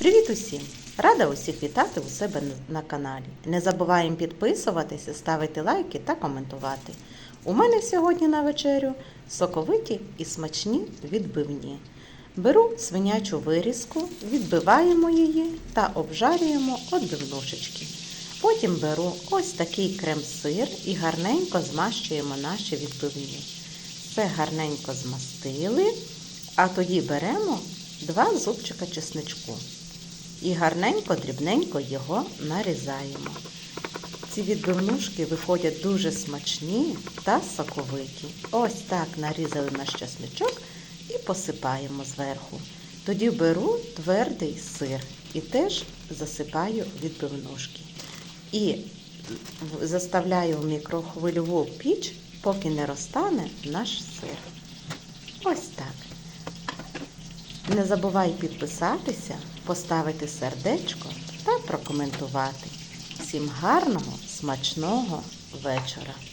Привіт усім! Рада усіх вітати у себе на каналі. Не забуваємо підписуватися, ставити лайки та коментувати. У мене сьогодні на вечерю соковиті і смачні відбивні. Беру свинячу вирізку, відбиваємо її та обжарюємо відбивнушечки. Потім беру ось такий крем-сир і гарненько змащуємо наші відбивні. Все гарненько змастили, а тоді беремо два зубчика чесничку і гарненько, дрібненько його нарізаємо. Ці відбивнушки виходять дуже смачні та соковиті. Ось так нарізали наш чесничок і посипаємо зверху. Тоді беру твердий сир і теж засипаю відбивнушки. І заставляю в мікрохвильову піч, поки не розтане наш сир. Ось так. Не забувай підписатися, поставити сердечко та прокоментувати. Всім гарного, смачного вечора!